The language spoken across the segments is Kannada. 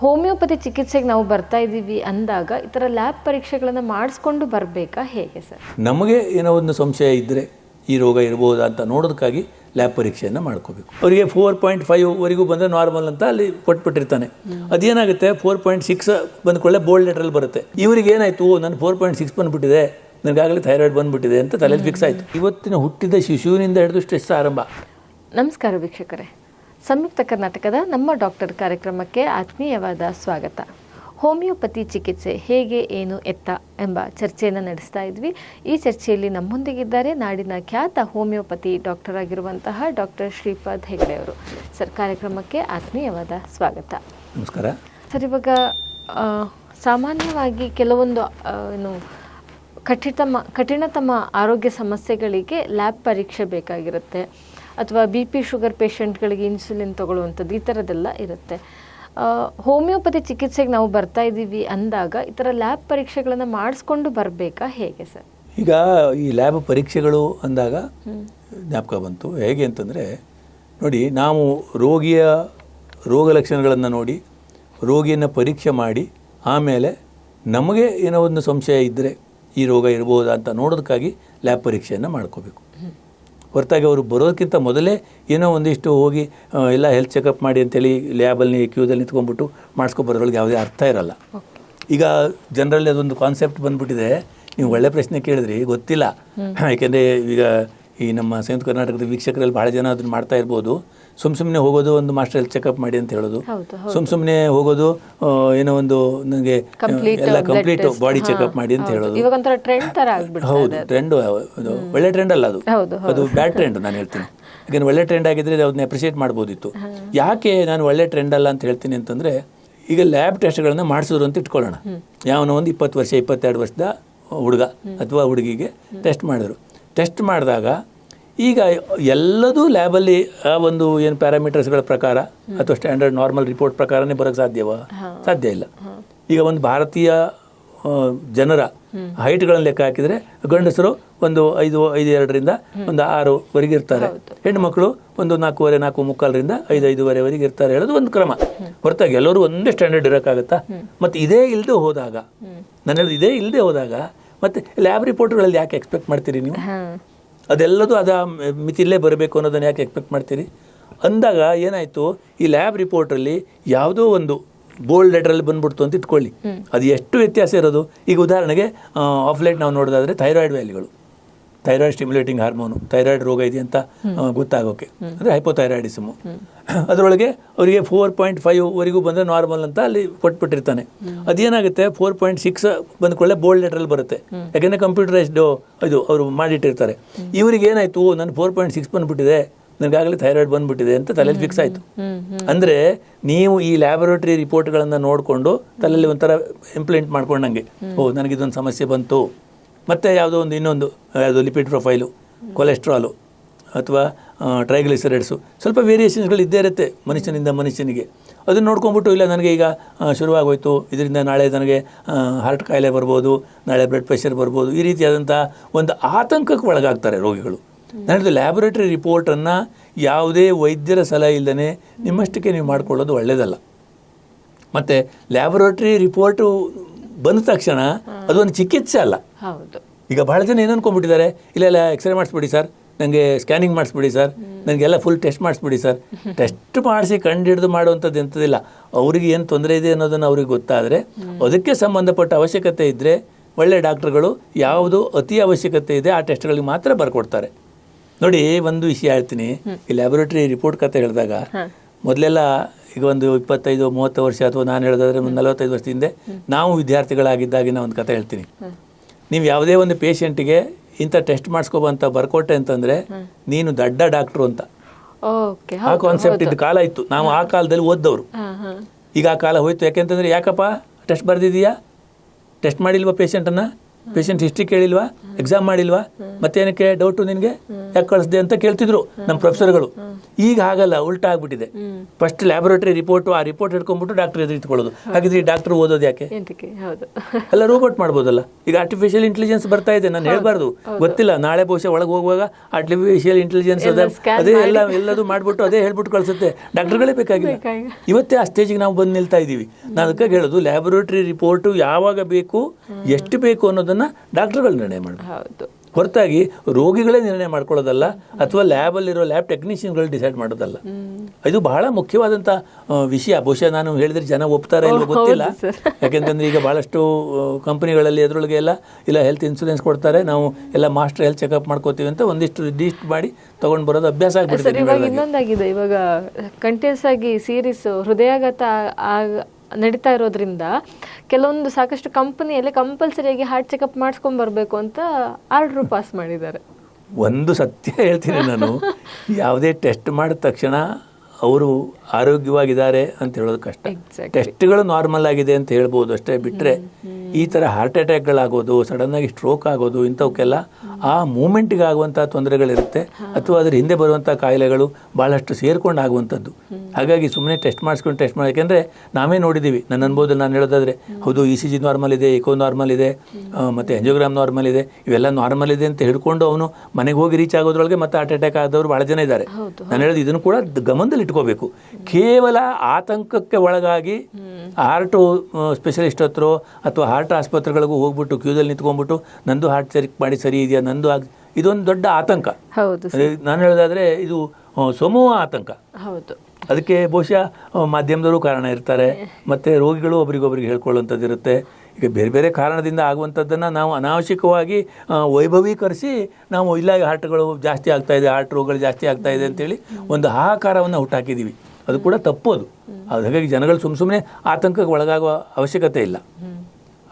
ಹೋಮಿಯೋಪತಿ ಚಿಕಿತ್ಸೆಗೆ ನಾವು ಬರ್ತಾ ಇದ್ದೀವಿ ಅಂದಾಗ ಈ ಥರ ಲ್ಯಾಬ್ ಪರೀಕ್ಷೆಗಳನ್ನು ಮಾಡಿಸ್ಕೊಂಡು ಬರಬೇಕಾ ಹೇಗೆ ಸರ್? ನಮಗೆ ಏನೋ ಒಂದು ಸಂಶಯ ಇದ್ದರೆ ಈ ರೋಗ ಇರ್ಬೋದಾ ಅಂತ ನೋಡೋದಕ್ಕಾಗಿ ಲ್ಯಾಬ್ ಪರೀಕ್ಷೆಯನ್ನು ಮಾಡ್ಕೋಬೇಕು. ಅವರಿಗೆ ಫೋರ್ ಪಾಯಿಂಟ್ ಫೈವ್ ವರೆಗೂ ಬಂದರೆ ನಾರ್ಮಲ್ ಅಂತ ಅಲ್ಲಿ ಕೊಟ್ಬಿಟ್ಟಿರ್ತಾನೆ. ಅದೇನಾಗುತ್ತೆ? ಫೋರ್ ಪಾಯಿಂಟ್ ಸಿಕ್ಸ್ ಬಂದ್ಕೊಳ್ಳೆ ಬೋಲ್ಡ್ ಲೆಟ್ರಲ್ಲಿ ಬರುತ್ತೆ. ಇವರಿಗೆ ಏನಾಯಿತು? ನನ್ನ ಫೋರ್ ಪಾಯಿಂಟ್ ಸಿಕ್ಸ್ ಬಂದುಬಿಟ್ಟಿದೆ. ನನಗಾಗಲೇ ಥೈರಾಯ್ಡ್ ಬಂದುಬಿಟ್ಟಿದೆ ಅಂತ ತಲೆಯಲ್ಲಿ ಫಿಕ್ಸ್ ಆಯಿತು. ಇವತ್ತಿನ ಹುಟ್ಟಿದ ಶಿಶುವಿನಿಂದ ಹಿಡಿದು ಸ್ಟ್ರೆಸ್ ಆರಂಭ. ನಮಸ್ಕಾರ ವೀಕ್ಷಕರೇ. ಸಂಯುಕ್ತ ಕರ್ನಾಟಕದ ನಮ್ಮ ಡಾಕ್ಟರ್ ಕಾರ್ಯಕ್ರಮಕ್ಕೆ ಆತ್ಮೀಯವಾದ ಸ್ವಾಗತ. ಹೋಮಿಯೋಪತಿ ಚಿಕಿತ್ಸೆ ಹೇಗೆ ಏನು ಎತ್ತ ಎಂಬ ಚರ್ಚೆಯನ್ನು ನಡೆಸ್ತಾ ಇದ್ವಿ. ಈ ಚರ್ಚೆಯಲ್ಲಿ ನಮ್ಮೊಂದಿಗಿದ್ದಾರೆ ನಾಡಿನ ಖ್ಯಾತ ಹೋಮಿಯೋಪತಿ ಡಾಕ್ಟರ್ ಆಗಿರುವಂತಹ ಡಾಕ್ಟರ್ ಶ್ರೀಪಾದ್ ಹೆಗಡೆ ಅವರು. ಸರ್ ಕಾರ್ಯಕ್ರಮಕ್ಕೆ ಆತ್ಮೀಯವಾದ ಸ್ವಾಗತ. ನಮಸ್ಕಾರ. ಸರ್ ಇವಾಗ ಸಾಮಾನ್ಯವಾಗಿ ಕೆಲವೊಂದು ಏನು ಕಠಿಣತಮ ಕಠಿಣತಮ ಆರೋಗ್ಯ ಸಮಸ್ಯೆಗಳಿಗೆ ಲ್ಯಾಬ್ ಪರೀಕ್ಷೆ ಬೇಕಾಗಿರುತ್ತೆ. ಅಥವಾ ಬಿ ಪಿ ಶುಗರ್ ಪೇಷಂಟ್ಗಳಿಗೆ ಇನ್ಸುಲಿನ್ ತಗೊಳ್ಳುವಂಥದ್ದು ಈ ಥರದ್ದೆಲ್ಲ ಇರುತ್ತೆ. ಹೋಮಿಯೋಪತಿ ಚಿಕಿತ್ಸೆಗೆ ನಾವು ಬರ್ತಾ ಇದ್ದೀವಿ ಅಂದಾಗ ಈ ಥರ ಲ್ಯಾಬ್ ಪರೀಕ್ಷೆಗಳನ್ನು ಮಾಡಿಸ್ಕೊಂಡು ಬರಬೇಕಾ ಹೇಗೆ ಸರ್? ಈಗ ಈ ಲ್ಯಾಬ್ ಪರೀಕ್ಷೆಗಳು ಅಂದಾಗ ಜ್ಞಾಪಕ ಬಂತು. ಹೇಗೆ ಅಂತಂದರೆ ನೋಡಿ ನಾವು ರೋಗಿಯ ರೋಗ ಲಕ್ಷಣಗಳನ್ನು ನೋಡಿ ರೋಗಿಯನ್ನು ಪರೀಕ್ಷೆ ಮಾಡಿ ಆಮೇಲೆ ನಮಗೆ ಏನೋ ಒಂದು ಸಂಶಯ ಇದ್ದರೆ ಈ ರೋಗ ಇರ್ಬೋದಾ ಅಂತ ನೋಡೋದಕ್ಕಾಗಿ ಲ್ಯಾಬ್ ಪರೀಕ್ಷೆಯನ್ನು ಮಾಡ್ಕೋಬೇಕು. ಹೊರತಾಗಿ ಅವರು ಬರೋದಕ್ಕಿಂತ ಮೊದಲೇ ಏನೋ ಒಂದಿಷ್ಟು ಹೋಗಿ ಎಲ್ಲ ಹೆಲ್ತ್ ಚೆಕಪ್ ಮಾಡಿ ಅಂತೇಳಿ ಲ್ಯಾಬಲ್ಲಿ ಕ್ಯೂದಲ್ಲಿ ನಿಂತ್ಕೊಂಡ್ಬಿಟ್ಟು ಮಾಡಿಸ್ಕೊಬರೋದ್ರೊಳಗೆ ಯಾವುದೇ ಅರ್ಥ ಇರಲ್ಲ. ಈಗ ಜನರಲ್ಲಿ ಅದೊಂದು ಕಾನ್ಸೆಪ್ಟ್ ಬಂದ್ಬಿಟ್ಟಿದೆ. ನೀವು ಒಳ್ಳೆ ಪ್ರಶ್ನೆ ಕೇಳಿದ್ರಿ ಗೊತ್ತಿಲ್ಲ. ಯಾಕೆಂದರೆ ಈಗ ಈ ನಮ್ಮ ಸಂಯುಕ್ತ ಕರ್ನಾಟಕದ ವೀಕ್ಷಕರಲ್ಲಿ ಭಾಳ ಜನ ಅದನ್ನು ಮಾಡ್ತಾ ಇರ್ಬೋದು. ಸುಮ್ಮ ಸುಮ್ಮನೆ ಹೋಗೋದು ಒಂದು ಮಾಸ್ಟರ್ ಹೆಲ್ತ್ ಚೆಕಪ್ ಮಾಡಿ ಅಂತ ಹೇಳೋದು. ಸುಮ್ ಸುಮ್ಮ ಸುಮ್ಮನೆ ಹೋಗೋದು ಏನೋ ಒಂದು ನನಗೆ ಎಲ್ಲ ಕಂಪ್ಲೀಟ್ ಬಾಡಿ ಚೆಕಪ್ ಮಾಡಿ ಅಂತ ಹೇಳೋದು. ಹೌದು ಟ್ರೆಂಡ್ ಒಳ್ಳೆ ಟ್ರೆಂಡ್ ಅಲ್ಲ ಅದು. ಅದು ಬ್ಯಾಡ್ ಟ್ರೆಂಡ್ ನಾನು ಹೇಳ್ತೀನಿ. ಯಾಕಂದ್ರೆ ಒಳ್ಳೆ ಟ್ರೆಂಡ್ ಆಗಿದ್ರೆ ಅದನ್ನ ಅಪ್ರಿಷಿಯೇಟ್ ಮಾಡ್ಬೋದಿತ್ತು. ಯಾಕೆ ನಾನು ಒಳ್ಳೆ ಟ್ರೆಂಡ್ ಅಲ್ಲ ಅಂತ ಹೇಳ್ತೀನಿ ಅಂತಂದ್ರೆ ಈಗ ಲ್ಯಾಬ್ ಟೆಸ್ಟ್ಗಳನ್ನ ಮಾಡಿಸಿದ್ರು ಅಂತ ಇಟ್ಕೊಳ್ಳೋಣ. ಯಾವನೋ ಒಂದು ಇಪ್ಪತ್ತು ವರ್ಷ ಇಪ್ಪತ್ತೆರಡು ವರ್ಷದ ಹುಡುಗ ಅಥವಾ ಹುಡುಗಿಗೆ ಟೆಸ್ಟ್ ಮಾಡಿದ್ರು. ಟೆಸ್ಟ್ ಮಾಡಿದಾಗ ಈಗ ಎಲ್ಲದೂ ಲ್ಯಾಬಲ್ಲಿ ಆ ಒಂದು ಏನು ಪ್ಯಾರಾಮೀಟರ್ಸ್ಗಳ ಪ್ರಕಾರ ಅಥವಾ ಸ್ಟ್ಯಾಂಡರ್ಡ್ ನಾರ್ಮಲ್ ರಿಪೋರ್ಟ್ ಪ್ರಕಾರನೇ ಬರೋಕ್ಕೆ ಸಾಧ್ಯವ? ಸಾಧ್ಯ ಇಲ್ಲ. ಈಗ ಒಂದು ಭಾರತೀಯ ಜನರ ಹೈಟ್ಗಳನ್ನು ಲೆಕ್ಕ ಹಾಕಿದರೆ ಗಂಡಸರು ಒಂದು ಐದು ಐದು ಎರಡರಿಂದ ಒಂದು ಆರುವರೆಗೆ ಇರ್ತಾರೆ. ಹೆಣ್ಣುಮಕ್ಕಳು ಒಂದು ನಾಲ್ಕೂವರೆ ನಾಲ್ಕು ಮುಕ್ಕಾಲರಿಂದ ಐದು ಐದೂವರೆವರೆಗೆ ಇರ್ತಾರೆ ಹೇಳೋದು ಒಂದು ಕ್ರಮ. ಹೊರತಾಗಿ ಎಲ್ಲರೂ ಒಂದೇ ಸ್ಟ್ಯಾಂಡರ್ಡ್ ಇರೋಕ್ಕಾಗತ್ತಾ? ಮತ್ತು ಇದೇ ಇಲ್ಲದೆ ಹೋದಾಗ ನನ್ನ ಇದೇ ಇಲ್ಲದೆ ಹೋದಾಗ ಮತ್ತೆ ಲ್ಯಾಬ್ ರಿಪೋರ್ಟ್ಗಳಲ್ಲಿ ಯಾಕೆ ಎಕ್ಸ್ಪೆಕ್ಟ್ ಮಾಡ್ತೀರಿ ನೀವು? ಅದೆಲ್ಲದೂ ಅದ ಮಿತಿಲ್ಲೇ ಬರಬೇಕು ಅನ್ನೋದನ್ನ ಯಾಕೆ ಎಕ್ಸ್ಪೆಕ್ಟ್ ಮಾಡ್ತೀರಿ? ಅಂದಾಗ ಏನಾಯಿತು ಈ ಲ್ಯಾಬ್ ರಿಪೋರ್ಟಲ್ಲಿ ಯಾವುದೋ ಒಂದು ಬೋಲ್ಡ್ ಲೆಟ್ರಲ್ಲಿ ಬಂದ್ಬಿಡ್ತು ಅಂತ ಇಟ್ಕೊಳ್ಳಿ. ಅದು ಎಷ್ಟು ವ್ಯತ್ಯಾಸ ಇರೋದು? ಈಗ ಉದಾಹರಣೆಗೆ ಆಫ್ಲೈಟ್ ನಾವು ನೋಡೋದಾದ್ರೆ ಥೈರಾಯ್ಡ್ ವ್ಯಾಲ್ಯೂಗಳು ಥೈರಾಯ್ಡ್ ಸ್ಟಿಮ್ಯುಲೇಟಿಂಗ್ ಹಾರ್ಮೋನು ಥೈರಾಯ್ಡ್ ರೋಗ ಇದೆ ಅಂತ ಆ, ಗೊತ್ತಾಗೋಕೆ. ಅಂದರೆ ಹೈಪೋಥೈರಾಯ್ಡಿಸಮು ಅದರೊಳಗೆ ಅವರಿಗೆ ಫೋರ್ ಪಾಯಿಂಟ್ ಫೈವ್ ವರೆಗೂ ಬಂದರೆ ನಾರ್ಮಲ್ ಅಂತ ಅಲ್ಲಿ ಕೊಟ್ಬಿಟ್ಟಿರ್ತಾನೆ. ಅದೇನಾಗುತ್ತೆ? ಫೋರ್ ಪಾಯಿಂಟ್ ಸಿಕ್ಸ್ ಬಂದ್ಕೊಳ್ಳೆ ಬೋಲ್ಡ್ ಲೆಟ್ರಲ್ಲಿ ಬರುತ್ತೆ. ಯಾಕೆಂದರೆ ಕಂಪ್ಯೂಟರೈಸ್ಡ್ ಇದು ಅವರು ಮಾಡಿಟ್ಟಿರ್ತಾರೆ. ಇವರಿಗೆ ಏನಾಯಿತು? ನನ್ನ ಫೋರ್ ಪಾಯಿಂಟ್ ಸಿಕ್ಸ್ ಬಂದುಬಿಟ್ಟಿದೆ. ನನಗಾಗಲೇ ಥೈರಾಯ್ಡ್ ಬಂದ್ಬಿಟ್ಟಿದೆ ಅಂತ ತಲೆಯಲ್ಲಿ ಫಿಕ್ಸ್ ಆಯಿತು. ಅಂದರೆ ನೀವು ಈ ಲ್ಯಾಬೊರೇಟರಿ ರಿಪೋರ್ಟ್ಗಳನ್ನು ನೋಡಿಕೊಂಡು ತಲೆಯಲ್ಲಿ ಒಂಥರ ಇಂಪ್ಲಿಮೆಂಟ್ ಮಾಡ್ಕೊಂಡಂಗೆ. ಓ ನನಗಿದೊಂದು ಸಮಸ್ಯೆ ಬಂತು. ಮತ್ತೆ ಯಾವುದೋ ಒಂದು ಇನ್ನೊಂದು, ಯಾವುದೋ ಲಿಪಿಡ್ ಪ್ರೊಫೈಲು ಕೊಲೆಸ್ಟ್ರಾಲು ಅಥವಾ ಟ್ರೈಗ್ಲಿಸರೈಡ್ಸು ಸ್ವಲ್ಪ ವೇರಿಯೇಷನ್ಸ್ಗಳು ಇದ್ದೇ ಇರುತ್ತೆ ಮನುಷ್ಯನಿಂದ ಮನುಷ್ಯನಿಗೆ. ಅದನ್ನು ನೋಡ್ಕೊಂಬಿಟ್ಟು ಇಲ್ಲ ನನಗೆ ಈಗ ಶುರುವಾಗೋಯ್ತು, ಇದರಿಂದ ನಾಳೆ ನನಗೆ ಹಾರ್ಟ್ ಕಾಯಿಲೆ ಬರ್ಬೋದು, ನಾಳೆ ಬ್ಲಡ್ ಪ್ರೆಷರ್ ಬರ್ಬೋದು, ಈ ರೀತಿಯಾದಂಥ ಒಂದು ಆತಂಕಕ್ಕೆ ಒಳಗಾಗ್ತಾರೆ ರೋಗಿಗಳು. ನನ್ನದು ಲ್ಯಾಬೊರೇಟರಿ ರಿಪೋರ್ಟನ್ನು ಯಾವುದೇ ವೈದ್ಯರ ಸಲಹೆ ಇಲ್ಲದೇ ನಿಮ್ಮಷ್ಟಕ್ಕೆ ನೀವು ಮಾಡಿಕೊಳ್ಳೋದು ಒಳ್ಳೆಯದಲ್ಲ ಮತ್ತು ಲ್ಯಾಬೊರೇಟ್ರಿ ರಿಪೋರ್ಟು ಬಂದ ತಕ್ಷಣ ಅದೊಂದು ಚಿಕಿತ್ಸೆ ಅಲ್ಲ. ಹೌದು. ಈಗ ಬಹಳ ಜನ ಏನು ಅನ್ಕೊಂಡ್ಬಿಟ್ಟಿದ್ದಾರೆ ಇಲ್ಲ ಇಲ್ಲ ಎಕ್ಸ್ರೇ ಮಾಡಿಸ್ಬಿಡಿ ಸರ್ ನನಗೆ ಸ್ಕ್ಯಾನಿಂಗ್ ಮಾಡಿಸ್ಬಿಡಿ ಸರ್ ನನಗೆಲ್ಲ ಫುಲ್ ಟೆಸ್ಟ್ ಮಾಡಿಸ್ಬಿಡಿ ಸರ್. ಟೆಸ್ಟ್ ಮಾಡಿಸಿ ಕಂಡುಹಿಡಿದು ಮಾಡುವಂಥದ್ದು ಎಂಥದಿಲ್ಲ ಅವ್ರಿಗೆ ಏನು ತೊಂದರೆ ಇದೆ ಅನ್ನೋದನ್ನು ಅವ್ರಿಗೆ ಗೊತ್ತಾದರೆ ಅದಕ್ಕೆ ಸಂಬಂಧಪಟ್ಟ ಅವಶ್ಯಕತೆ ಇದ್ದರೆ ಒಳ್ಳೆ ಡಾಕ್ಟ್ರುಗಳು ಯಾವುದು ಅತಿ ಅವಶ್ಯಕತೆ ಇದೆ ಆ ಟೆಸ್ಟ್ಗಳಿಗೆ ಮಾತ್ರ ಬರ್ಕೊಡ್ತಾರೆ. ನೋಡಿ ಒಂದು ವಿಷಯ ಹೇಳ್ತೀನಿ. ಈ ಲ್ಯಾಬೊರೇಟ್ರಿ ರಿಪೋರ್ಟ್ ಕತೆ ಹೇಳಿದಾಗ ಮೊದಲೆಲ್ಲ ಈಗ ಒಂದು ಇಪ್ಪತ್ತೈದು ಮೂವತ್ತು ವರ್ಷ ಅಥವಾ ನಾನು ಹೇಳೋದಾದ್ರೆ ಒಂದು ನಲವತ್ತೈದು ವರ್ಷದ ಹಿಂದೆ ನಾವು ವಿದ್ಯಾರ್ಥಿಗಳಾಗಿದ್ದಾಗಿನ ಒಂದು ಕಥೆ ಹೇಳ್ತೀನಿ. ನೀವು ಯಾವುದೇ ಒಂದು ಪೇಷಂಟಿಗೆ ಇಂಥ ಟೆಸ್ಟ್ ಮಾಡಿಸ್ಕೊಬಂತ ಬರ್ಕೊಟ್ಟೆ ಅಂತಂದರೆ ನೀನು ದಡ್ಡ ಡಾಕ್ಟ್ರು ಅಂತ. ಆ ಕಾನ್ಸೆಪ್ಟ್ ಇದ್ದ ಕಾಲ ಇತ್ತು. ನಾವು ಆ ಕಾಲದಲ್ಲಿ ಓದ್ದವರು. ಈಗ ಆ ಕಾಲ ಹೋಯ್ತು. ಯಾಕೆಂತಂದ್ರೆ ಯಾಕಪ್ಪ? ಟೆಸ್ಟ್ ಬರ್ದಿದೀಯಾ ಟೆಸ್ಟ್ ಮಾಡಿಲ್ವಾ ಪೇಷಂಟನ್ನು? ಪೇಷಂಟ್ ಹಿಸ್ಟ್ರಿ ಕೇಳಿಲ್ವಾ? ಎಕ್ಸಾಮ್ ಮಾಡಿಲ್ವಾ? ಮತ್ತೇನಕ್ಕೆ? ಡೌಟು ನಿನಗೆ? ಯಾಕೆ ಕಳಿಸ್ದೆ ಅಂತ ಕೇಳ್ತಿದ್ರು ನಮ್ಮ ಪ್ರೊಫೆಸರ್ಗಳು. ಈಗ ಹಾಗಲ್ಲ ಉಲ್ಟಾ ಆಗ್ಬಿಟ್ಟಿದೆ. ಫಸ್ಟ್ ಲ್ಯಾಬೊರೇಟರಿ ರಿಪೋರ್ಟು ಆ ರಿಪೋರ್ಟ್ ಹಿಡ್ಕೊಂಡ್ಬಿಟ್ಟು ಡಾಕ್ಟರ್ ಎದುರು ಇಟ್ಕೊಳ್ಳೋದು. ಹಾಗಿದ್ರೆ ಈ ಡಾಕ್ಟರ್ ಓದೋದು ಯಾಕೆ? ಅಲ್ಲ ಎಲ್ಲ ರೋಬೋಟ್ ಮಾಡ್ಬೋದಲ್ಲ. ಈಗ ಆರ್ಟಿಫಿಷಿಯಲ್ ಇಂಟೆಲಿಜೆನ್ಸ್ ಬರ್ತಾ ಇದೆ ನಾನು ಹೇಳ್ಬಾರ್ದು. ಗೊತ್ತಿಲ್ಲ ನಾಳೆ ಬಹುಶಃ ಒಳಗೆ ಹೋಗುವಾಗ ಆರ್ಟಿಫಿಷಿಯಲ್ ಇಂಟೆಲಿಜೆನ್ಸ್ ಅದ. ಅದೇ ಎಲ್ಲ ಎಲ್ಲದು ಮಾಡ್ಬಿಟ್ಟು ಅದೇ ಹೇಳ್ಬಿಟ್ಟು ಕಳಿಸುತ್ತೆ. ಡಾಕ್ಟರ್ಗಳೇ ಬೇಕಾಗಿಲ್ಲ. ಇವತ್ತೇ ಆ ಸ್ಟೇಜಿಗೆ ನಾವು ಬಂದು ನಿಲ್ತಾ ಇದ್ದೀವಿ ನಾನು ಅದಕ್ಕೆ ಹೇಳೋದು ಲ್ಯಾಬೊರೇಟರಿ ರಿಪೋರ್ಟು ಯಾವಾಗ ಬೇಕು ಎಷ್ಟು ಬೇಕು ಅನ್ನೋದನ್ನ ಡಾಕ್ಟರ್ಗಳು ನಿರ್ಣಯ ಮಾಡಬೇಕು. ಹೌದು. ಹೊರತಾಗಿ ರೋಗಿಗಳೇ ನಿರ್ಣಯ ಮಾಡ್ಕೊಳ್ಳೋದಲ್ಲ ಅಥವಾ ಲ್ಯಾಬಲ್ಲಿರೋ ಲ್ಯಾಬ್ ಟೆಕ್ನಿಷಿಯನ್ಗಳು ಡಿಸೈಡ್ ಮಾಡೋದಲ್ಲ. ಇದು ಬಹಳ ಮುಖ್ಯವಾದಂಥ ವಿಷಯ. ಬಹುಶಃ ನಾನು ಹೇಳಿದ್ರೆ ಜನ ಒಪ್ತಾರೆ ಇಲ್ಲ ಗೊತ್ತಿಲ್ಲ. ಯಾಕೆಂತಂದ್ರೆ ಈಗ ಬಹಳಷ್ಟು ಕಂಪನಿಗಳಲ್ಲಿ ಅದರೊಳಗೆ ಎಲ್ಲ ಇಲ್ಲ ಹೆಲ್ತ್ ಇನ್ಸೂರೆನ್ಸ್ ಕೊಡ್ತಾರೆ. ನಾವು ಎಲ್ಲ ಮಾಸ್ಟರ್ ಹೆಲ್ತ್ ಚೆಕಪ್ ಮಾಡ್ಕೋತೀವಿ ಅಂತ ಒಂದಿಷ್ಟು ಲಿಸ್ಟ್ ಮಾಡಿ ತಗೊಂಡು ಬರೋದು ಅಭ್ಯಾಸ ಹೇಳ್ದಾಗೆ. ಇನ್ನೊಂದಾಗಿದೆ. ಇವಾಗ ಕಂಟಿನ್ಯೂಸ್ ಆಗಿ ಸೀರೀಸ್ ಹೃದಯಾಘಾತ ನಡೀತಾ ಇರೋದ್ರಿಂದ ಕೆಲವೊಂದು ಸಾಕಷ್ಟು ಕಂಪನಿಯಲ್ಲಿ ಕಂಪಲ್ಸರಿಯಾಗಿ ಹಾರ್ಟ್ ಚೆಕಪ್ ಮಾಡಿಸ್ಕೊಂಡ್ ಬರಬೇಕು ಅಂತ ಆರ್ಡರ್ ಪಾಸ್ ಮಾಡಿದ್ದಾರೆ. ಒಂದು ಸತ್ಯ ಹೇಳ್ತೀನಿ ನಾನು. ಯಾವುದೇ ಟೆಸ್ಟ್ ಮಾಡಿದ ತಕ್ಷಣ ಅವರು ಆರೋಗ್ಯವಾಗಿದ್ದಾರೆ ಅಂತ ಹೇಳೋದು ಕಷ್ಟ. ಟೆಸ್ಟ್ಗಳು ನಾರ್ಮಲ್ ಆಗಿದೆ ಅಂತ ಹೇಳ್ಬೋದು ಅಷ್ಟೇ. ಬಿಟ್ಟರೆ ಈ ಥರ ಹಾರ್ಟ್ ಅಟ್ಯಾಕ್ಗಳಾಗೋದು ಸಡನ್ನಾಗಿ ಆಗಿ ಸ್ಟ್ರೋಕ್ ಆಗೋದು ಇಂಥವಕ್ಕೆಲ್ಲ ಆ ಮೂಮೆಂಟ್ಗೆ ಆಗುವಂಥ ತೊಂದರೆಗಳಿರುತ್ತೆ ಅಥವಾ ಅದ್ರ ಹಿಂದೆ ಬರುವಂಥ ಕಾಯಿಲೆಗಳು ಭಾಳಷ್ಟು ಸೇರ್ಕೊಂಡು ಆಗುವಂಥದ್ದು ಹಾಗಾಗಿ ಸುಮ್ಮನೆ ಟೆಸ್ಟ್ ಮಾಡಿಸ್ಕೊಂಡು ಟೆಸ್ಟ್ ಮಾಡಿ. ಯಾಕೆಂದರೆ ನಾವೇ ನೋಡಿದ್ದೀವಿ. ನನ್ನ ಅನ್ಬೋದಲ್ಲಿ ನಾನು ಹೇಳೋದಾದ್ರೆ ಹೌದು ಇ ಸಿ ಜಿ ನಾರ್ಮಲ್ ಇದೆ ಎಕೋ ನಾರ್ಮಲ್ ಇದೆ ಮತ್ತು ಎಂಜೋಗ್ರಾಮ್ ನಾರ್ಮಲ್ ಇದೆ. ಇವೆಲ್ಲ ನಾರ್ಮಲ್ ಇದೆ ಅಂತ ಹಿಡ್ಕೊಂಡು ಅವನು ಮನೆಗೆ ಹೋಗಿ ರೀಚ್ ಆಗೋದ್ರೊಳಗೆ ಮತ್ತೆ ಹಾರ್ಟ್ ಅಟ್ಯಾಕ್ ಆದವರು ಭಾಳ ಜನ ಇದ್ದಾರೆ. ನಾನು ಹೇಳೋದು ಇದನ್ನು ಕೂಡ ಗಮನದಲ್ಲಿ ಇಟ್ಕೋಬೇಕು. ಕೇವಲ ಆತಂಕಕ್ಕೆ ಒಳಗಾಗಿ ಹಾರ್ಟು ಸ್ಪೆಷಲಿಸ್ಟ್ ಹತ್ರ ಅಥವಾ ಹಾರ್ಟ್ ಆಸ್ಪತ್ರೆಗಳಿಗೂ ಹೋಗ್ಬಿಟ್ಟು ಕ್ಯೂದಲ್ಲಿ ನಿಂತ್ಕೊಂಡ್ಬಿಟ್ಟು ನಂದು ಹಾರ್ಟ್ ಚೆಕ್ ಮಾಡಿ ಸರಿ ಇದೆಯಾ? ನಂದು ಆಗ ಇದೊಂದು ದೊಡ್ಡ ಆತಂಕ. ಹೌದು ನಾನು ಹೇಳೋದಾದ್ರೆ ಇದು ಸಮೂಹ ಆತಂಕ. ಹೌದು. ಅದಕ್ಕೆ ಬಹುಶಃ ಮಾಧ್ಯಮದವರು ಕಾರಣ ಇರ್ತಾರೆ. ಮತ್ತೆ ರೋಗಿಗಳು ಒಬ್ರಿಗೊಬ್ರಿಗೆ ಹೇಳ್ಕೊಳ್ಳುವಂಥದ್ದು ಇರುತ್ತೆ. ಈಗ ಬೇರೆ ಬೇರೆ ಕಾರಣದಿಂದ ಆಗುವಂಥದ್ದನ್ನು ನಾವು ಅನಾವಶ್ಯಕವಾಗಿ ವೈಭವೀಕರಿಸಿ ನಾವು ಇಲ್ಲ ಹಾರ್ಟ್ಗಳು ಜಾಸ್ತಿ ಆಗ್ತಾ ಇದೆ ಹಾರ್ಟ್ ರೋಗಗಳು ಜಾಸ್ತಿ ಆಗ್ತಾ ಇದೆ ಅಂತೇಳಿ ಒಂದು ಹಾಹಾಕಾರವನ್ನು ಹುಟ್ಟಾಕಿದ್ದೀವಿ ಅದು ಕೂಡ ತಪ್ಪು ಅದು. ಅದು ಹಾಗಾಗಿ ಜನಗಳು ಸುಮ್ಮ ಸುಮ್ಮನೆ ಆತಂಕಕ್ಕೆ ಒಳಗಾಗುವ ಅವಶ್ಯಕತೆ ಇಲ್ಲ.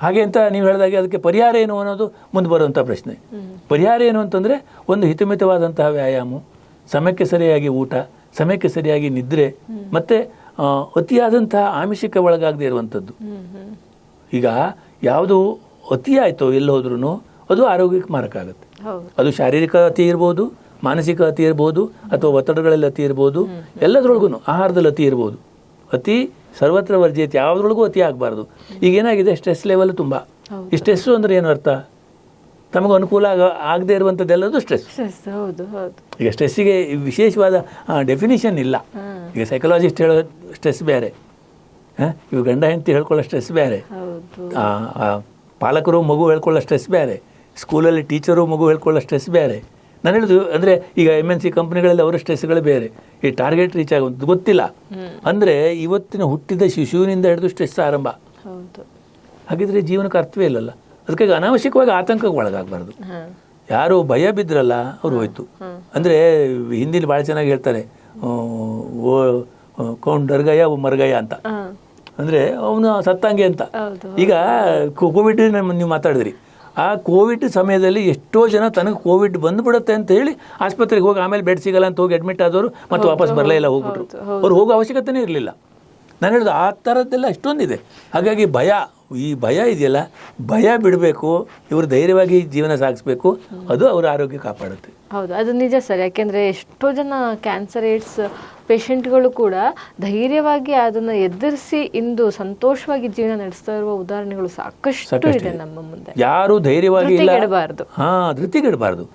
ಹಾಗೆ ಅಂತ ನೀವು ಹೇಳಿದಾಗೆ ಅದಕ್ಕೆ ಪರಿಹಾರ ಏನು ಅನ್ನೋದು ಮುಂದೆ ಬರುವಂಥ ಪ್ರಶ್ನೆ. ಪರಿಹಾರ ಏನು ಅಂತಂದರೆ ಒಂದು ಹಿತಮಿತವಾದಂತಹ ವ್ಯಾಯಾಮ ಸಮಯಕ್ಕೆ ಸರಿಯಾಗಿ ಊಟ ಸಮಯಕ್ಕೆ ಸರಿಯಾಗಿ ನಿದ್ರೆ ಮತ್ತು ಅತಿಯಾದಂತಹ ಆಮಿಷಕ್ಕೆ ಒಳಗಾಗದೇ ಇರುವಂಥದ್ದು ಈಗ ಯಾವುದು ಅತಿ ಆಯಿತು ಎಲ್ಲಿ ಹೋದ್ರೂ ಅದು ಆರೋಗ್ಯಕ್ಕೆ ಮಾರಕ ಆಗುತ್ತೆ. ಅದು ಶಾರೀರಿಕ ಅತಿ ಇರ್ಬೋದು ಮಾನಸಿಕ ಅತಿ ಇರ್ಬೋದು ಅಥವಾ ಒತ್ತಡಗಳಲ್ಲಿ ಅತಿ ಇರ್ಬೋದು ಎಲ್ಲದರೊಳಗೂ ಆಹಾರದಲ್ಲಿ ಅತಿ ಇರ್ಬೋದು. ಅತಿ ಸರ್ವತ್ರ ವರ್ಜಿತ ಯಾವ್ದ್ರೊಳಗೂ ಅತಿ ಆಗಬಾರ್ದು. ಈಗ ಏನಾಗಿದೆ? ಸ್ಟ್ರೆಸ್ ಲೆವೆಲ್ ತುಂಬ. ಈ ಸ್ಟ್ರೆಸ್ಸು ಅಂದ್ರೆ ಏನು ಅರ್ಥ? ತಮಗೆ ಅನುಕೂಲ ಆಗ ಆಗದೇ ಇರುವಂಥದ್ದೆಲ್ಲದು ಸ್ಟ್ರೆಸ್. ಈಗ ಸ್ಟ್ರೆಸ್ಸಿಗೆ ವಿಶೇಷವಾದ ಡೆಫಿನಿಷನ್ ಇಲ್ಲ. ಈಗ ಸೈಕಲಾಜಿಸ್ಟ್ ಹೇಳೋ ಸ್ಟ್ರೆಸ್ ಬೇರೆ. ಹಾಂ? ಇವು ಗಂಡ ಹೆಂಡತಿ ಹೇಳ್ಕೊಳ್ಳೋ ಸ್ಟ್ರೆಸ್ ಬೇರೆ. ಪಾಲಕರು ಮಗು ಹೇಳ್ಕೊಳ್ಳೋ ಸ್ಟ್ರೆಸ್ ಬೇರೆ. ಸ್ಕೂಲಲ್ಲಿ ಟೀಚರು ಮಗು ಹೇಳ್ಕೊಳ್ಳೋ ಸ್ಟ್ರೆಸ್ ಬೇರೆ. ನಾನು ಹೇಳುದು ಅಂದ್ರೆ ಈಗ ಎಂ ಎನ್ ಸಿ ಕಂಪ್ನಿಗಳಲ್ಲಿ ಅವರ ಸ್ಟ್ರೆಸ್ಗಳು ಬೇರೆ. ಈ ಟಾರ್ಗೆಟ್ ರೀಚ್ ಆಗುವಂಥದ್ದು ಗೊತ್ತಿಲ್ಲ. ಅಂದ್ರೆ ಇವತ್ತಿನ ಹುಟ್ಟಿದ ಶಿಶುವಿನಿಂದ ಹಿಡಿದು ಸ್ಟ್ರೆಸ್ ಆರಂಭ. ಹಾಗಿದ್ರೆ ಜೀವನಕ್ಕೆ ಅರ್ಥವೇ ಇಲ್ಲಲ್ಲ. ಅದಕ್ಕಾಗಿ ಅನಾವಶ್ಯಕವಾಗಿ ಆತಂಕಕ್ಕೆ ಒಳಗಾಗಬಾರ್ದು. ಯಾರು ಭಯ ಬಿದ್ರಲ್ಲ ಅವ್ರು ಹೋಯ್ತು. ಅಂದ್ರೆ ಹಿಂದಿಲಿ ಭಾಳ ಚೆನ್ನಾಗಿ ಹೇಳ್ತಾರೆ ಓ ಕೌಂಡ್ ಡರ್ಗಯ್ಯ ಓ ಮರ್ಗಯ್ಯ ಅಂತ. ಅಂದ್ರೆ ಅವನು ಸತ್ತಂಗೆ ಅಂತ. ಈಗ ಕೋವಿಡ್ ನೀವು ಮಾತಾಡಿದ್ರಿ. ಆ ಕೋವಿಡ್ ಸಮಯದಲ್ಲಿ ಎಷ್ಟೋ ಜನ ತನಗೆ ಕೋವಿಡ್ ಬಂದ್ಬಿಡುತ್ತೆ ಅಂತ ಹೇಳಿ ಆಸ್ಪತ್ರೆಗೆ ಹೋಗಿ ಆಮೇಲೆ ಬೆಡ್ ಸಿಗಲ್ಲ ಅಂತ ಹೋಗಿ ಅಡ್ಮಿಟ್ ಆದವರು ಮತ್ತೆ ವಾಪಸ್ ಬರಲೇ ಇಲ್ಲ ಹೋಗ್ಬಿಟ್ರು. ಅವ್ರು ಹೋಗೋ ಅವಶ್ಯಕತೆನೇ ಇರಲಿಲ್ಲ. ನಾನು ಹೇಳಿದ ಆ ಥರದ್ದೆಲ್ಲ ಅಷ್ಟೊಂದಿದೆ ಹಾಗಾಗಿ ಭಯ ಈ ಭಯ ಇದೆಯಲ್ಲ ಭಯ ಬಿಡಬೇಕು ಇವರು ಧೈರ್ಯವಾಗಿ ಜೀವನ ಸಾಗಿಸ್ಬೇಕು ಅದು ಅವರ ಆರೋಗ್ಯ ಕಾಪಾಡುತ್ತೆ. ಹೌದು ಅದು ನಿಜ ಸರ್ ಯಾಕೆಂದರೆ ಎಷ್ಟೋ ಜನ ಕ್ಯಾನ್ಸರ್ ಏಡ್ಸ್ ಪೇಷಂಟ್ಗಳು ಕೂಡ ಧೈರ್ಯವಾಗಿ ಅದನ್ನ ಎದುರಿಸಿ ಇಂದು ಸಂತೋಷವಾಗಿ ಜೀವನ ನಡೆಸ್ತಾ ಇರುವ ಉದಾಹರಣೆಗಳು ಸಾಕಷ್ಟು ಇದೆ ನಮ್ಮ ಮುಂದೆ. ಯಾರು ಧೈರ್ಯವಾಗಿ ಇಲ್ಲ. ಧೃತಿಗೆಡಬಾರ್ದು. ಹಾ ಧೃತಿಗೆಡಬಾರ್ದು.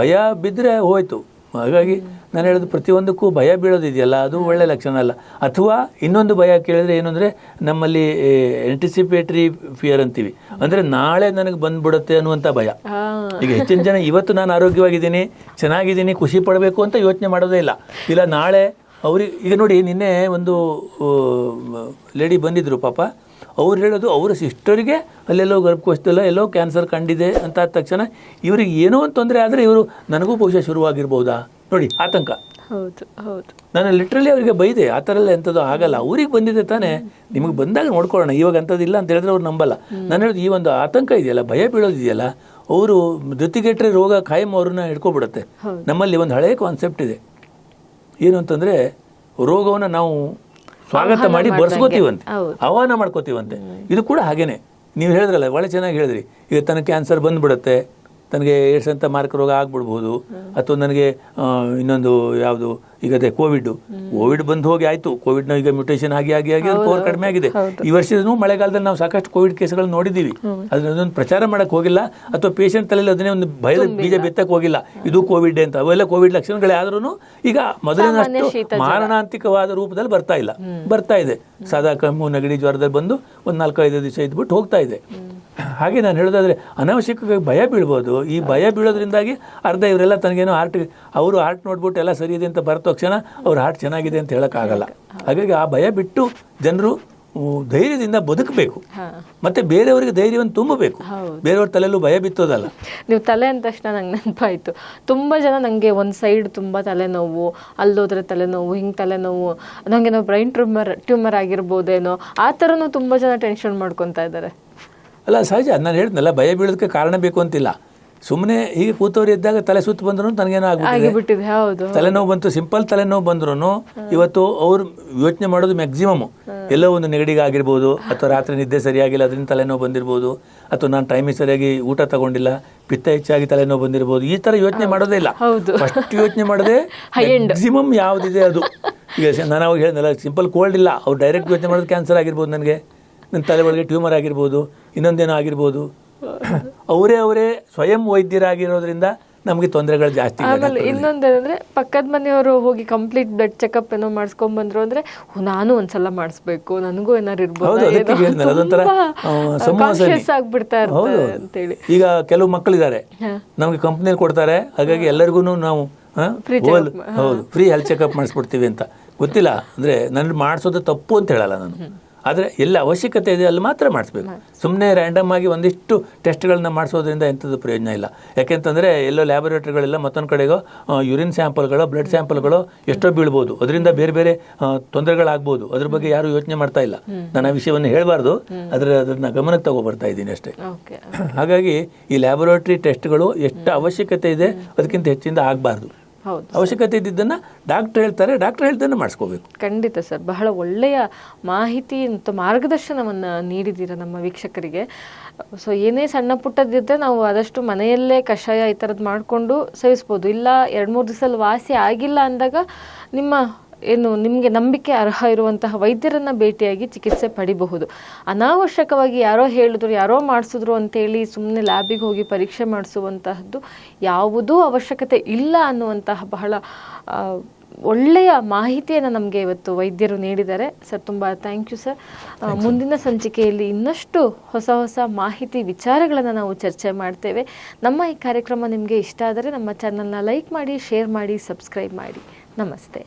ಭಯ ಬಿದ್ದರೆ ಹೋಯ್ತು. ಹಾಗಾಗಿ ನಾನು ಹೇಳೋದು ಪ್ರತಿಯೊಂದಕ್ಕೂ ಭಯ ಬೀಳೋದಿದೆಯಲ್ಲ ಅದು ಒಳ್ಳೆ ಲಕ್ಷಣ ಅಲ್ಲ. ಅಥವಾ ಇನ್ನೊಂದು ಭಯ ಕೇಳಿದ್ರೆ ಏನು ಅಂದರೆ ನಮ್ಮಲ್ಲಿ ಎಂಟಿಸಿಪೇಟರಿ ಫಿಯರ್ ಅಂತೀವಿ. ಅಂದರೆ ನಾಳೆ ನನಗೆ ಬಂದ್ಬಿಡುತ್ತೆ ಅನ್ನುವಂಥ ಭಯ. ಈಗ ಹೆಚ್ಚಿನ ಜನ ಇವತ್ತು ನಾನು ಆರೋಗ್ಯವಾಗಿದ್ದೀನಿ ಚೆನ್ನಾಗಿದ್ದೀನಿ ಖುಷಿ ಪಡಬೇಕು ಅಂತ ಯೋಚನೆ ಮಾಡೋದೇ ಇಲ್ಲ. ಇಲ್ಲ ನಾಳೆ ಅವ್ರಿಗೆ ಈಗ ನೋಡಿ ನಿನ್ನೆ ಒಂದು ಲೇಡಿ ಬಂದಿದ್ರು ಪಾಪ. ಅವ್ರು ಹೇಳೋದು ಅವರ ಸಿಸ್ಟರಿಗೆ ಅಲ್ಲೆಲ್ಲೋ ಗರ್ಭಕೋಶದಲ್ಲ ಎಲ್ಲೋ ಕ್ಯಾನ್ಸರ್ ಕಂಡಿದೆ ಅಂತ ಆದ ತಕ್ಷಣ ಇವ್ರಿಗೆ ಏನೋ ಒಂದು ತೊಂದರೆ ಆದರೆ ಇವರು ನನಗೂ ಬಹುಶಃ ಶುರುವಾಗಿರ್ಬೋದಾ? ನೋಡಿ ಆತಂಕ. ಹೌದು ಹೌದು. ನಾನು ಲಿಟ್ರಲಿ ಅವರಿಗೆ ಬೈದೆ ಆ ಥರ ಎಲ್ಲ ಎಂಥದ್ದು ಆಗಲ್ಲ. ಅವ್ರಿಗೆ ಬಂದಿದೆ ತಾನೇ ನಿಮಗೆ ಬಂದಾಗ ನೋಡ್ಕೊಳ್ಳೋಣ ಇವಾಗ ಅಂಥದ್ದು ಇಲ್ಲ ಅಂತ ಹೇಳಿದ್ರೆ ಅವ್ರು ನಂಬಲ್ಲ. ನಾನು ಹೇಳೋದು ಈ ಒಂದು ಆತಂಕ ಇದೆಯಲ್ಲ ಭಯ ಬೀಳೋದಿದೆಯಲ್ಲ ಅವರು ಜೊತೆಗೆಟ್ರೆ ರೋಗ ಖಾಯಂ ಅವ್ರನ್ನ ಹಿಡ್ಕೊಬಿಡುತ್ತೆ. ನಮ್ಮಲ್ಲಿ ಒಂದು ಹಳೆಯ ಕಾನ್ಸೆಪ್ಟ್ ಇದೆ. ಏನು ಅಂತಂದರೆ ರೋಗವನ್ನು ನಾವು ಸ್ವಾಗತ ಮಾಡಿ ಬರ್ಸ್ಕೋತೀವಂತೆ. ಆಹ್ವಾನ ಮಾಡ್ಕೋತೀವಂತೆ. ಇದು ಕೂಡ ಹಾಗೇನೆ. ನೀವು ಹೇಳಿದ್ರಲ್ಲ ಒಳ್ಳೆ ಚೆನ್ನಾಗಿ ಹೇಳಿದ್ರಿ. ಈಗ ತನಗೆ ಕ್ಯಾನ್ಸರ್ ಬಂದ್ಬಿಡುತ್ತೆ. ತನಗೆ ಏಡ್ಸ್ ಅಂತ ಮಾರಕ ರೋಗ ಆಗ್ಬಿಡ್ಬೋದು. ಅಥವಾ ನನಗೆ ಇನ್ನೊಂದು ಯಾವುದು ಈಗ ಅದೇ ಕೋವಿಡ್. ಕೋವಿಡ್ ಬಂದು ಹೋಗಿ ಆಯ್ತು. ಕೋವಿಡ್ನ ಈಗ ಮ್ಯೂಟೇಷನ್ ಆಗಿ ಆಗಿ ಆಗಿ ಪವರ್ ಕಡಿಮೆ ಆಗಿದೆ. ಈ ವರ್ಷದೂ ಮಳೆಗಾಲದಲ್ಲಿ ನಾವು ಸಾಕಷ್ಟು ಕೋವಿಡ್ ಕೇಸ್ಗಳನ್ನ ನೋಡಿದ್ದೀವಿ. ಅದನ್ನೊಂದು ಪ್ರಚಾರ ಮಾಡಕ್ಕೆ ಹೋಗಿಲ್ಲ. ಅಥವಾ ಪೇಷಂಟ್ ತಲೆಯಲ್ಲಿ ಅದನ್ನೇ ಒಂದು ಭಯದ ಬೀಜ ಬಿತ್ತಕ್ಕೆ ಹೋಗಿಲ್ಲ. ಇದು ಕೋವಿಡ್ ಅಂತ. ಅವೆಲ್ಲ ಕೋವಿಡ್ ಲಕ್ಷಣಗಳೇ ಆದ್ರೂ ಈಗ ಮೊದಲಿನಷ್ಟು ಮಾರಣಾಂತಿಕವಾದ ರೂಪದಲ್ಲಿ ಬರ್ತಾ ಇಲ್ಲ. ಬರ್ತಾ ಇದೆ. ಸಾದಾ ಕಮ್ಮು ನೆಗಡಿ ಜ್ವರದಲ್ಲಿ ಬಂದು ಒಂದು ನಾಲ್ಕೈದು ದಿವಸ ಇದ್ಬಿಟ್ಟು ಹೋಗ್ತಾ ಇದೆ. ಹಾಗೆ ನಾನು ಹೇಳೋದಾದ್ರೆ ಅನಾವಶ್ಯಕವಾಗಿ ಭಯ ಬೀಳ್ಬೋದು. ಈ ಭಯ ಬೀಳೋದ್ರಿಂದಾಗಿ ಅರ್ಧ ಇವರೆಲ್ಲ ತನಗೇನೋ ಹಾರ್ಟ್ ಅವರು ಹಾರ್ಟ್ ನೋಡ್ಬಿಟ್ಟು ಎಲ್ಲ ಸರಿ ಇದೆ ಅಂತ ಬರೋ ತಕ್ಷಣ ಅವ್ರ ಹಾರ್ಟ್ ಚೆನ್ನಾಗಿದೆ ಅಂತ ಹೇಳೋಕ್ಕಾಗಲ್ಲ. ಹಾಗಾಗಿ ಆ ಭಯ ಬಿಟ್ಟು ಜನರು ಧೈರ್ಯದಿಂದ ಬದುಕಬೇಕು. ಮತ್ತೆ ಬೇರೆಯವರಿಗೆ ಧೈರ್ಯವನ್ನು ತುಂಬಬೇಕು. ಬೇರೆಯವ್ರ ತಲೆಯಲ್ಲೂ ಭಯ ಬಿತ್ತೋದಲ್ಲ. ನೀವು ತಲೆ ಅಂದ ತಕ್ಷಣ ನಂಗೆ ನೆನಪಾಯಿತು. ತುಂಬ ಜನ ನನಗೆ ಒಂದು ಸೈಡ್ ತುಂಬ ತಲೆನೋವು ಅಲ್ಲೋದ್ರೆ ತಲೆನೋವು ಹಿಂಗೆ ತಲೆನೋವು ನನಗೇನೋ ಬ್ರೈನ್ ಟ್ಯೂಮರ್ ಟ್ಯೂಮರ್ ಆಗಿರ್ಬೋದೇನೋ ಆ ಥರನೂ ತುಂಬ ಜನ ಟೆನ್ಷನ್ ಮಾಡ್ಕೊತಾ ಇದ್ದಾರೆ. ಅಲ್ಲ ಸಹಜ. ನಾನು ಹೇಳ್ತೀನಲ್ಲ ಭಯ ಬೀಳೋದಕ್ಕೆ ಕಾರಣ ಬೇಕು ಅಂತಿಲ್ಲ. ಸುಮ್ಮನೆ ಹೀಗೆ ಕೂತವ್ರು ಇದ್ದಾಗ ತಲೆ ಸುತ್ತು ಬಂದ್ರು ತನಗೇನೋ ಆಗ್ಬಿಟ್ಟಿದೆ. ಹೌದು ತಲೆನೋವು ಬಂತು ಸಿಂಪಲ್ ತಲೆನೋವು ಬಂದ್ರು ಇವತ್ತು ಅವ್ರು ಯೋಚನೆ ಮಾಡೋದು ಮ್ಯಾಕ್ಸಿಮಮ್ ಎಲ್ಲೋ ಒಂದು ನೆಗಡಿಗೆ ಆಗಿರ್ಬೋದು ಅಥವಾ ರಾತ್ರಿ ನಿದ್ದೆ ಸರಿಯಾಗಿಲ್ಲ ಅದರಿಂದ ತಲೆನೋವು ಬಂದಿರ್ಬೋದು ಅಥವಾ ನಾನು ಟೈಮಿಗೆ ಸರಿಯಾಗಿ ಊಟ ತಗೊಂಡಿಲ್ಲ ಪಿತ್ತ ಹೆಚ್ಚಾಗಿ ತಲೆನೋವು ಬಂದಿರ್ಬೋದು ಈ ತರ ಯೋಚನೆ ಮಾಡೋದೇ ಇಲ್ಲ. ಹೌದು. ಫಸ್ಟ್ ಯೋಚನೆ ಮಾಡದೆ ಮ್ಯಾಕ್ಸಿಮಮ್ ಯಾವುದಿದೆ ಅದು. ಈಗ ನಾನು ಅವಾಗ ಹೇಳಿದ್ನಲ್ಲ ಸಿಂಪಲ್ ಕೋಲ್ಡ್ ಇಲ್ಲ. ಅವ್ರು ಡೈರೆಕ್ಟ್ ಯೋಚನೆ ಮಾಡೋದು ಕ್ಯಾನ್ಸರ್ ಆಗಿರ್ಬೋದು ನನಗೆ. ನನ್ನ ತಲೆ ಒಳಗೆ ಟ್ಯೂಮರ್ ಆಗಿರ್ಬೋದು ಇನ್ನೊಂದೇನೋ ಆಗಿರ್ಬೋದು. ಅವರೇ ಅವರೇ ಸ್ವಯಂ ವೈದ್ಯರಾಗಿರೋದ್ರಿಂದ ನಮಗೆ ತೊಂದರೆಗಳು ಜಾಸ್ತಿ ಆಮೇಲೆ ಇನ್ನೊಂದೇನಂದ್ರೆ ಪಕ್ಕದ ಮನೆಯವರು ಹೋಗಿ ಕಂಪ್ಲೀಟ್ ಬ್ಲಡ್ ಚೆಕಪ್ ಏನೋ ಮಾಡಿಸ್ಕೊಂಡ್ ಬಂದ್ರು ಅಂದ್ರೆ ನಾನು ಒಂದ್ಸಲ ಮಾಡಿಸ್ಬೇಕು ನನಗೂ ಏನಾರು ಇರ್ಬೋದು ಈಗ ಕೆಲವು ಮಕ್ಕಳಿದ್ದಾರೆ. ನಮಗೆ ಕಂಪ್ನಿಯಲ್ಲಿ ಕೊಡ್ತಾರೆ ಹಾಗಾಗಿ ಎಲ್ಲರಿಗೂ ನಾವು ಹೌದು ಫ್ರೀ ಹೆಲ್ತ್ ಚೆಕಪ್ ಮಾಡಿಸ್ಬಿಡ್ತೀವಿ ಅಂತ. ಗೊತ್ತಿಲ್ಲ ಅಂದ್ರೆ ನನ್ನ ಮಾಡಿಸೋದು ತಪ್ಪು ಅಂತ ಹೇಳಲ್ಲ ನಾನು. ಆದರೆ ಎಲ್ಲ ಅವಶ್ಯಕತೆ ಇದೆ ಅಲ್ಲಿ ಮಾತ್ರ ಮಾಡಿಸ್ಬೇಕು. ಸುಮ್ಮನೆ ರ್ಯಾಂಡಮ್ ಆಗಿ ಒಂದಿಷ್ಟು ಟೆಸ್ಟ್ಗಳನ್ನ ಮಾಡಿಸೋದ್ರಿಂದ ಎಂಥದ್ದು ಪ್ರಯೋಜನ ಇಲ್ಲ. ಯಾಕೆಂತಂದರೆ ಎಲ್ಲೋ ಲ್ಯಾಬೊರೇಟರಿಗಳೆಲ್ಲ ಮತ್ತೊಂದು ಕಡೆಗೋ ಯೂರಿನ್ ಸ್ಯಾಂಪಲ್ಗಳು ಬ್ಲಡ್ ಸ್ಯಾಂಪಲ್ಗಳು ಎಷ್ಟೋ ಬೀಳ್ಬೋದು. ಅದರಿಂದ ಬೇರೆ ಬೇರೆ ತೊಂದರೆಗಳಾಗ್ಬೋದು. ಅದ್ರ ಬಗ್ಗೆ ಯಾರು ಯೋಚನೆ ಮಾಡ್ತಾ ಇಲ್ಲ. ನಾನು ಆ ವಿಷಯವನ್ನು ಹೇಳಬಾರ್ದು. ಅದರ ಅದನ್ನ ಗಮನಕ್ಕೆ ತಗೊಬರ್ತಾ ಇದ್ದೀನಿ ಅಷ್ಟೇ. ಹಾಗಾಗಿ ಈ ಲ್ಯಾಬೊರೇಟರಿ ಟೆಸ್ಟ್ಗಳು ಎಷ್ಟು ಅವಶ್ಯಕತೆ ಇದೆ ಅದಕ್ಕಿಂತ ಹೆಚ್ಚಿಂದ ಆಗಬಾರ್ದು. ಅವಶ್ಯಕತೆ ಇದ್ದಿದ್ದನ್ನು ಡಾಕ್ಟರ್ ಹೇಳ್ತಾರೆ ಡಾಕ್ಟರ್ ಹೇಳ್ತಾನೆ ಮಾಡಿಸ್ಕೋಬೇಕು. ಖಂಡಿತ ಸರ್ ಬಹಳ ಒಳ್ಳೆಯ ಮಾಹಿತಿ ಮತ್ತು ಮಾರ್ಗದರ್ಶನವನ್ನು ನೀಡಿದ್ದೀರ ನಮ್ಮ ವೀಕ್ಷಕರಿಗೆ. ಸೊ ಏನೇ ಸಣ್ಣ ಪುಟ್ಟದಿದ್ದರೆ ನಾವು ಆದಷ್ಟು ಮನೆಯಲ್ಲೇ ಕಷಾಯ ಈ ಥರದ್ದು ಮಾಡಿಕೊಂಡು ಸೇವಿಸ್ಬೋದು. ಇಲ್ಲ ಎರಡು ಮೂರು ದಿವಸದಲ್ಲಿ ವಾಸಿ ಆಗಿಲ್ಲ ಅಂದಾಗ ನಿಮ್ಮ ಏನು ನಿಮಗೆ ನಂಬಿಕೆ ಅರ್ಹ ಇರುವಂತಹ ವೈದ್ಯರನ್ನ ಭೇಟಿಯಾಗಿ ಚಿಕಿತ್ಸೆ ಪಡಿಬಹುದು. ಅನಾವಶ್ಯಕವಾಗಿ ಯಾರೋ ಹೇಳಿದ್ರು ಯಾರೋ ಮಾಡಿಸಿದ್ರು ಅಂತೇಳಿ ಸುಮ್ಮನೆ ಲ್ಯಾಬಿಗೆ ಹೋಗಿ ಪರೀಕ್ಷೆ ಮಾಡಿಸುವಂತಹದ್ದು ಯಾವುದೂ ಅವಶ್ಯಕತೆ ಇಲ್ಲ ಅನ್ನುವಂತಹ ಬಹಳ ಒಳ್ಳೆಯ ಮಾಹಿತಿಯನ್ನು ನಮಗೆ ಇವತ್ತು ವೈದ್ಯರು ನೀಡಿದ್ದಾರೆ. ಸರ್ ತುಂಬ ಥ್ಯಾಂಕ್ ಯು ಸರ್ ಮುಂದಿನ ಸಂಚಿಕೆಯಲ್ಲಿ ಇನ್ನಷ್ಟು ಹೊಸ ಹೊಸ ಮಾಹಿತಿ ವಿಚಾರಗಳನ್ನು ನಾವು ಚರ್ಚೆ ಮಾಡ್ತೇವೆ. ನಮ್ಮ ಈ ಕಾರ್ಯಕ್ರಮ ನಿಮಗೆ ಇಷ್ಟ ಆದರೆ ನಮ್ಮ ಚಾನಲ್ನ ಲೈಕ್ ಮಾಡಿ ಶೇರ್ ಮಾಡಿ ಸಬ್ಸ್ಕ್ರೈಬ್ ಮಾಡಿ. ನಮಸ್ತೆ.